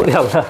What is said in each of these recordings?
ওরে আল্লাহ।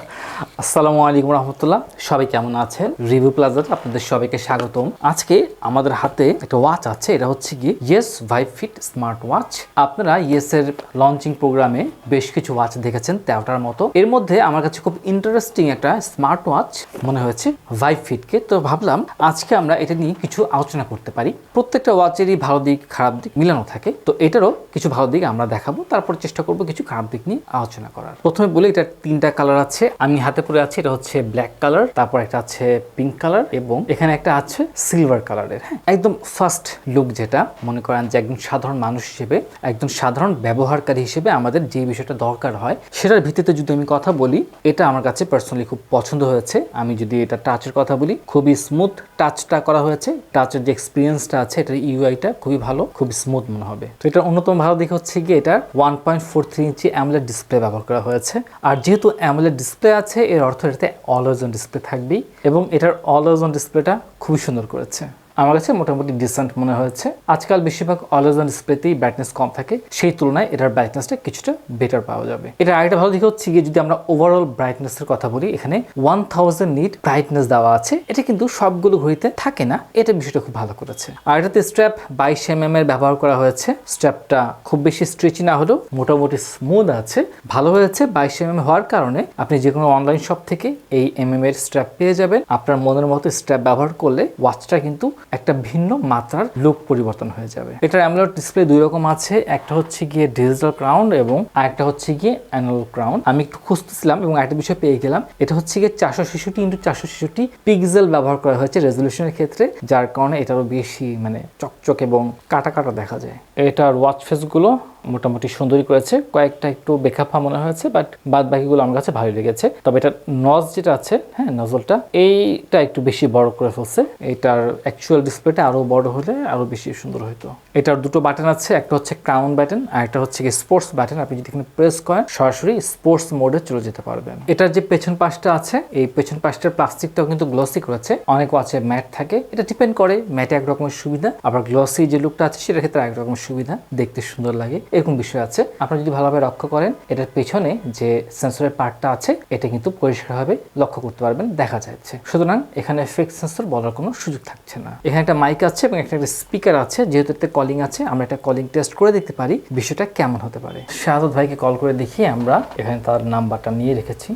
আসসালামু আলাইকুম রহমতুল্লাহ। সবাই কেমন আছেন? রিভিউ প্লাজাতে আপনাদের সবাইকে স্বাগতম। আজকে আমাদের হাতে একটা ওয়াচ আছে, এটা হচ্ছে কি yes vibe fit smart watch আপনারা ইয়েস এর লঞ্চিং প্রোগ্রামে বেশ কিছু ওয়াচ দেখেছেন, তেরোটার মতো। এর মধ্যে আমার কাছে খুব ইন্টারেস্টিং একটা স্মার্ট ওয়াচ মনে হয়েছে ভাইভ ফিটকে তো ভাবলাম আজকে আমরা এটা নিয়ে কিছু আলোচনা করতে পারি। প্রত্যেকটা ওয়াচেরই ভালো দিক, খারাপ দিক মিলানো থাকে। তো এটারও কিছু ভালো দিক আমরা দেখাবো। তারপর চেষ্টা করব কিছু খারাপ দিক নিয়ে আলোচনা করার। প্রথমে বলি, এটা তিনটা কালার আছে, আমি হাতে পরে আছি, এটা হচ্ছে ব্ল্যাক কালার তারপর একটা আছে পিঙ্ক কালার এবং এখানে একটা আছে সিলভার কালারের হ্যাঁ? একদম ফার্স্ট লুক যেটা, মনে করেন যে একজন সাধারণ মানুষ হিসেবে একজন সাধারণ ব্যবহারকারী হিসেবে আমাদের যে বিষয়টা দরকার হয়, সেটার ভিত্তিতে যদি আমি কথা বলি, এটা আমার কাছে পার্সোনালি খুব পছন্দ হয়েছে। আমি যদি এটা টাচের কথা বলি, খুবই স্মুথ টাচটা করা হয়েছে টাচের যে এক্সপিরিয়েন্সটা আছে, এটার ইউআইটা খুবই ভালো, খুবই স্মুথ মনে হবে। তো এটার অন্যতম ভালো দিক হচ্ছে গিয়ে এটা one point four three inch AMOLED display ব্যবহার করা হয়েছে। আর যেহেতু অ্যামলেট ডিসপ্লে আছে, এর অর্থ এটাতে অলোজন ডিসপ্লে থাকবেই, এবং এটার অলোজন ডিসপ্লেটা খুবই সুন্দর করেছে। আমার কাছে মোটামুটি ডিসেন্ট মনে হয়েছে। আজকাল বেশিরভাগ অলওয়েজ অন ডিসপ্লেতেই ব্রাইটনেস কম থাকে, সেই তুলনায় এটার ব্রাইটনেসটা কিছুটা বেটার পাওয়া যাবে। এটা আরেকটা ভালো দিক হচ্ছে গিয়ে যদি আমরা ওভারঅল ব্রাইটনেসের কথা বলি, এখানে ওয়ান থাউজেন্ড নিট ব্রাইটনেস দেওয়া আছে। এটা কিন্তু সবগুলো ঘড়িতে থাকে না, এটা বিষয়টা খুব ভালো করেছে। আর এটাতে স্ট্র্যাপ বাইশ এম এর ব্যবহার করা হয়েছে। স্ট্র্যাপটা খুব বেশি স্ট্রেচি না হলেও মোটামুটি স্মুথ আছে। ভালো হয়েছে বাইশ এম এম হওয়ার কারণে আপনি যে কোনো অনলাইন শপ থেকে এই এম এম এর স্ট্র্যাপ পেয়ে যাবেন। আপনার মনের মতো স্ট্র্যাপ ব্যবহার করলে ওয়াচটা কিন্তু একটা ভিন্ন মাত্রার লুক পরিবর্তন হয়ে যাবে। এটার অ্যামুলেট ডিসপ্লে দুই রকম আছে, একটা হচ্ছে গিয়ে ডিজিটাল ক্রাউন এবং আরেকটা হচ্ছে গিয়ে অ্যানুয়াল ক্রাউন আমি একটু খুঁজতেছিলাম এবং একটা বিষয় পেয়ে গেলাম, এটা হচ্ছে গিয়ে চারশো ছেষট্টি ইন্টু চারশো ছেষট্টি পিক্সেল ব্যবহার করা হয়েছে রেজলিউশনের ক্ষেত্রে, যার কারণে এটারও বেশি মানে চকচক এবং কাটা কাটা দেখা যায়। এটার ওয়াচ ফেসগুলো মোটামুটি সুন্দরই করেছে। কয়েকটা একটু বেখাফা মনে হয়েছে বাট বাদ বাকিগুলো আমার কাছে ভালোই লেগেছে। তবে এটার নজ যেটা আছে হ্যাঁ নজলটা এইটা একটু বেশি বড় করে ফেলছে। এটার অ্যাকচুয়াল ডিসপ্লেটা আরও বড় হলে আরও বেশি সুন্দর হতো এটার দুটো বাটন আছে, একটা হচ্ছে ক্রাউন বাটন আর একটা হচ্ছে স্পোর্টস বাটন আপনি যদি এখানে প্রেস করেন, সরাসরি স্পোর্টস মোডে চলে যেতে পারবেন। এটার যে পেছন পাশটা আছে, এই পেছন পাশটার প্লাস্টিকটাও কিন্তু গ্লসি করেছে। অনেক আছে ম্যাট থাকে। এটা ডিপেন্ড করে ম্যাটে এক রকমের সুবিধা, আবার গ্লসি যে লুকটা আছে, সেটার ক্ষেত্রে এক রকমের সুবিধা। দেখতে সুন্দর লাগে। এরকম বিষয় আছে। আপনারা যদি ভালোভাবে লক্ষ্য করেন, এটার পেছনে যে সেন্সরের পার্টটা আছে, এটা কিন্তু পরিষ্কারভাবে লক্ষ্য করতে পারবেন, দেখা যাচ্ছে। সুতরাং এখানে ফেক সেন্সর বলার কোনো সুযোগ থাকছে না। এখানে একটা মাইক আছে এবং একটা একটা স্পিকার আছে। যেহেতু এতে কলিং আছে, আমরা একটা কলিং টেস্ট করে দেখতে পারি বিষয়টা কেমন হতে পারে। শাহাদ ভাইকে কল করে দেখি আমরা এখানে তার নাম্বারটা নিয়ে রেখেছি।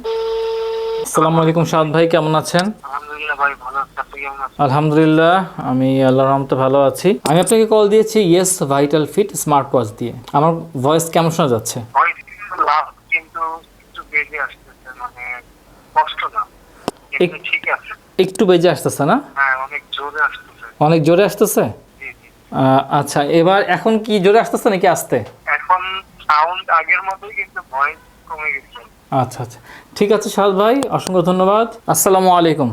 আসসালামু আলাইকুম শাহাদ ভাই কেমন আছেন? আলহামদুলিল্লাহ ভাই ভালো আছি। আপনি কেমন আছেন? আলহামদুলিল্লাহ আমি আল্লাহর রহমতে ভালো আছি। আমি আপনাকে কল দিয়েছি yes vital fit smart watch দিয়ে। আমার ভয়েস কেমন শোনা যাচ্ছে? একটু মানে কষ্ট না। কিন্তু ঠিক আছে। একটু বেজে আসতেছে না? হ্যাঁ অনেক জোরে আসতেছে। অনেক জোরে আসতেছে? জি জি। আহ, আচ্ছা এবার এখন কি জোরে আসতেছে নাকি আসতে? এখন সাউন্ড আগের মতোই কিন্তু ভয়েস কমে গেছে। আচ্ছা আচ্ছা। ঠিক আছে সাদ ভাই অসংখ্য ধন্যবাদ। আসসালামু আলাইকুম।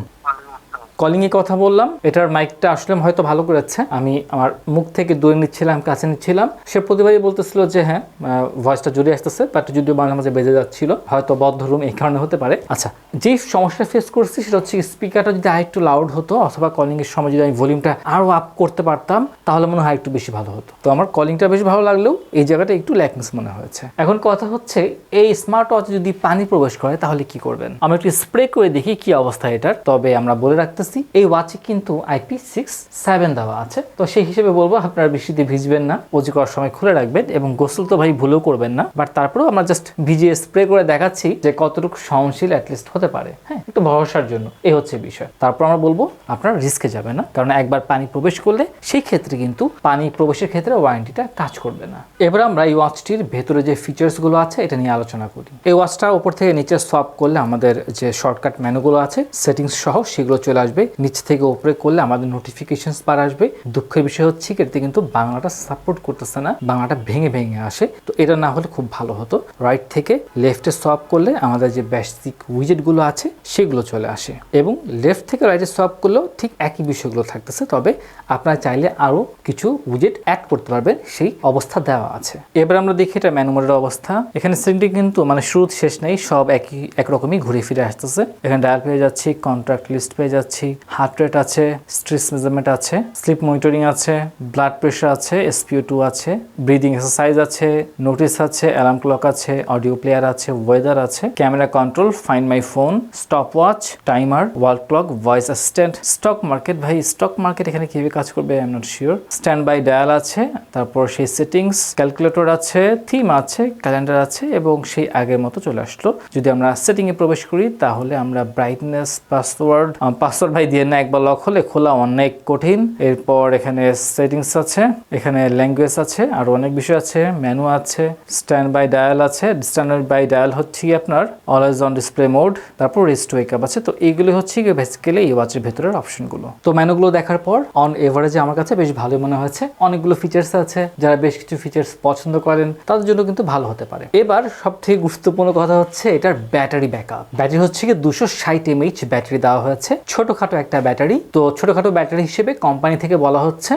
ওয়ালাইকুম আসসালাম। কলিং এ কথা বললাম, এটার মাইকটা আসলে হয়তো ভালো করেছে। আমি আমার মুখ থেকে দূরে নিচ্ছিলাম, কাছে নিচ্ছিলাম। সে প্রতিবারই বলতেছিল যে হ্যাঁ ভয়েসটা জুড়ে আসতেছে বাট যদিও মাঝে মাঝে বেজে যাচ্ছিল, হয়তো বদ্ধ রুম এই কারণে হতে পারে। আচ্ছা যেই সমস্যা ফেস করছি সেটা হচ্ছে স্পিকারটা যদি আরেকটু লাউড হতো, অথবা কলিং এর সময় যদি আমি ভলিউমটা আরও আপ করতে পারতাম, তাহলে মনে হয় একটু বেশি ভালো হতো। তো আমার কলিংটা বেশ ভালো লাগলেও এই জায়গাটা একটু ল্যাকনেস মনে হয়েছে। এখন কথা হচ্ছে, এই স্মার্ট ওয়াচ যদি পানি প্রবেশ করে, তাহলে কি করবেন? আমরা একটু স্প্রে করে দেখি কি অবস্থা এটার। তবে আমরা বলে রাখতেছি এই ওয়াচে কিন্তু আইপি সিক্স সেভেন দেওয়া আছে। তো সেই হিসেবে বলব, আপনারা বৃষ্টিতে ভিজবেন না অজু করার সময় খুলে রাখবেন এবং গোসল তো ভাই ভুলেও করবেন না। বাট তারপরেও আমরা জাস্ট ভিজিয়ে স্প্রে করে দেখাচ্ছি যে কতটুকু সহনশীল অ্যাটলিস্ট হতে পারে। হ্যাঁ একটু ভরসার জন্য, এই হচ্ছে বিষয়। তারপর আমরা বলব, আপনারা রিস্কে যাবে না, কারণ একবার পানি প্রবেশ করলে সেই ক্ষেত্রে কিন্তু পানি প্রবেশের ক্ষেত্রে ওয়ারেন্টিটা কাজ করবে না। এবার আমরা এই ওয়াচটির ভেতরে যে ফিচার্সগুলো আছে, এটা নিয়ে আলোচনা করি। এই ওয়াচটা উপর থেকে নিচে সোয়াপ করলে আমাদের যে শর্টকাট মেনুগুলো আছে সেটিংস সহ সেগুলো চলে আসবে। নিচ থেকে উপরে করলে আমাদের নোটিফিকেশন বার আসবে। দুঃখের বিষয় হচ্ছে কি, এটাতে কিন্তু বাংলাটা সাপোর্ট করতেছে না, বাংলাটা ভেঙে ভেঙে আসে। তো এটা না হলে খুব ভালো হতো। রাইট থেকে লেফটে সোয়াপ করলে আমাদের যে বেসিক উইজেটগুলো আছে, সেগুলো চলে আসে। এবং লেফট থেকে রাইটে সোয়াপ করলেও ঠিক একই বিষয়গুলো থাকতেছে। তবে আপনারা চাইলে আরও কিছু উইজেট অ্যাড করতে পারবেন, সেই অবস্থা দেওয়া আছে। এবার আমরা দেখি এটা ম্যানুমারের অবস্থা। এখানে সেটিংটি কিন্তু মানে শুরু শেষ নেই, সব একই, একরকমই ঘুরে ফিরে আসতেছে। এখানে ডায়াল পেয়ে যাচ্ছি কন্ট্রাক্ট লিস্ট পেয়ে যাচ্ছি। হার্ট রেট আছে স্ট্রেস মেজারমেন্ট আছে স্লিপ মনিটরিং আছে ব্লাড প্রেশার আছে এসপিও টু আছে ব্রিদিং এক্সারসাইজ আছে নোটিস আছে অ্যালার্ম ক্লক আছে অডিও প্লেয়ার আছে ওয়েদার আছে camera control find my phone stopwatch timer world clock voice assistant stock market ভাই স্টক মার্কেট এখানে কীভাবে কাজ করবে I am not sure standby dial আছে, তারপর সেই সেটিংস ক্যালকুলেটর আছে থিম আছে ক্যালেন্ডার আছে এবং সেই আগের মতো চলে আসলো। যদি আমরা সেটিং এ প্রবেশ করি, তাহলে আমরা ব্রাইটনেস পাসওয়ার্ড পাসওয়ার্ড ভাই দিয়ে না একবার লক হলে খোলা অনেক কঠিন। এরপর এখানে সেটিংস আছে, এখানে ল্যাঙ্গুয়েজ আছে, আর অনেক বিষয় আছে মেনু আছে স্ট্যান্ড বাই ডায়াল আছে। স্ট্যান্ড বাই ডায়াল হচ্ছে কি আপনার? অলওয়েজ অন ডিসপ্লে মোড তারপর রেস্ট ওয়েক আপ আছে। তো এইগুলো হচ্ছে কি বেসিক্যালি এই ওয়াচের ভেতরের অপশনগুলো তো মেনুগুলো দেখার পর অন এভারেজে আমার কাছে বেশ ভালো মনে হয়েছে। অনেকগুলো ফিচার্স আছে, যারা বেশ কিছু ফিচার্স পছন্দ করেন, তাদের জন্য কিন্তু ভালো হতে পারে। এবার সব থেকে গুরুত্বপূর্ণ কথা হচ্ছে এটার ব্যাটারি ব্যাকআপ ব্যাটারি হচ্ছে কি দুশো ষাট এমএইচ ব্যাটারি দেওয়া হয়েছে। ছোটখাটো একটা ব্যাটারি। তো ছোটখাটো ব্যাটারি হিসেবে কোম্পানি থেকে বলা হচ্ছে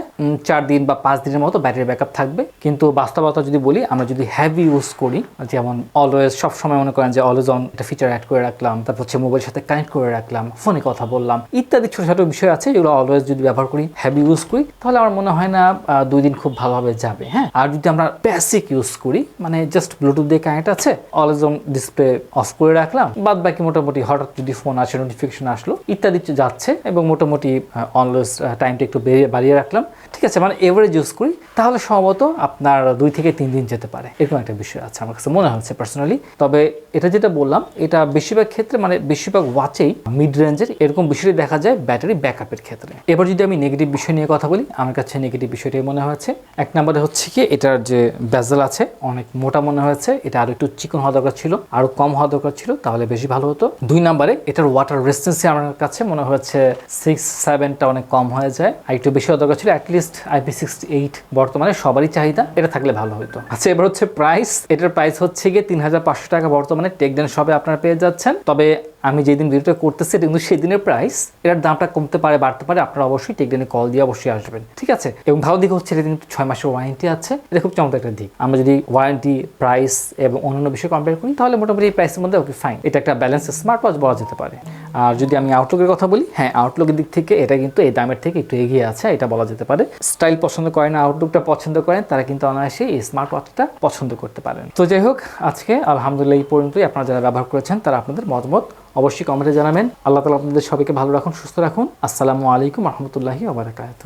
চার দিন বা পাঁচ দিনের মতো ব্যাটারি ব্যাকআপ থাকবে। কিন্তু বাস্তবতা যদি বলি, আমরা যদি হ্যাভি ইউজ করি, যেমন অলওয়েজ সব সময় মনে করেন যে অলওয়েজ অন একটা ফিচার অ্যাড করে রাখলাম, তারপর হচ্ছে মোবাইলের সাথে কানেক্ট করে রাখলাম ফোনে কথা বললাম, ইত্যাদি ছোট ছোট বিষয় আছে যেগুলো অলওয়েজ যদি ব্যবহার করি হ্যাভি ইউজ করি, তাহলে আমার মনে হয় না দুই দিন খুব ভালোভাবে যাবে হ্যাঁ? আর যদি আমরা বেসিক ইউজ করি মানে জাস্ট ব্লুটুথ দিয়ে কানেক্ট আছে অলওয়েজ অন ডিসপ্লে অফ করে রাখলাম বাদ বাকি মোটামুটি হঠাৎ যদি ফোন আসে নোটিফিকেশন আসলো, ইত্যাদি যাচ্ছে এবং মোটামুটি অলওয়েজ টাইমটা একটু বেরিয়ে, বাড়িয়ে রাখলাম। ঠিক আছে মানে এভারেজ ইউজ করি। তাহলে সম্ভবত আপনার দুই থেকে তিন দিন যেতে পারে। এরকম একটা বিষয় আছে আমার কাছে মনে হচ্ছে পার্সোনালি তবে এটা যেটা বললাম, এটা বেশিরভাগ ক্ষেত্রে মানে বেশিরভাগ ওয়াচেই মিড রেঞ্জের এরকম বিষয়টি দেখা যায় ব্যাটারি ব্যাকআপের ক্ষেত্রে। এবার যদি আমি নেগেটিভ বিষয় নিয়ে কথা বলি, আমার কাছে নেগেটিভ বিষয়টাই মনে হয়েছে। এক নম্বরে হচ্ছে কি, এটার যে বেজেল আছে, অনেক মোটা মনে হয়েছে। এটা আরও একটু চিকন হওয়া দরকার ছিল, আরও কম হওয়া দরকার ছিল, তাহলে বেশি ভালো হতো। দুই নম্বরে, এটার ওয়াটার রেসিস্টেন্সি আমার কাছে মনে হচ্ছে সিক্স সেভেনটা অনেক কম হয়ে যায়। আর একটু বেশি দরকার ছিল অ্যাটলিস্ট আইপি সিক্সটি এইট বর্তমানে সবারই চাহিদা, এটা থাকলে ভালো হতো। আচ্ছা এবার হচ্ছে প্রাইস এটার প্রাইস হচ্ছে গিয়ে তিন হাজার পাঁচশো টাকা বর্তমানে টেকডেন সবে আপনারা পেয়ে যাচ্ছেন। তবে আমি যেদিন ভিডিওটা করতেছি কিন্তু সেই দিনের প্রাইস এটার দামটা কমতে পারে, বাড়তে পারে, আপনারা অবশ্যই টেকডেনে কল দিয়ে অবশ্যই আসবেন, ঠিক আছে? এবং ভালো দিক হচ্ছে এটা কিন্তু ছয় মাসের ওয়ারেন্টি আছে, এটা খুব চমৎকার একটা দিক। আমরা যদি ওয়ারেন্টি প্রাইস এবং অন্যান্য বিষয় কম্পেয়ার করি, তাহলে মোটামুটি এই প্রাইসের মধ্যে ওকে ফাইন এটা একটা ব্যালেন্স স্মার্ট ওয়াচ বলা যেতে পারে। আর যদি আমি আউটলুকের কথা বলি হ্যাঁ আউটলুকের দিক থেকে এটা কিন্তু এই দামের থেকে একটু এগিয়ে আছে, এটা বলা যেতে পারে। স্টাইল পছন্দ করেন আউটলুকটা পছন্দ করেন, তারা কিন্তু অনায়াসে এই স্মার্ট ওয়াচটা পছন্দ করতে পারেন। তো যাই হোক, আজকে আলহামদুলিল্লাহ এই পর্যন্তই। আপনারা যারা ব্যবহার করেছেন, তারা আপনাদের মতামত অবশ্যই কমেন্টে জানাবেন। আল্লাহ তালা আপনাদের সবাইকে ভালো রাখুন, সুস্থ রাখুন। আসসালামু আলাইকুম রহমতুল্লাহি আবরাকাত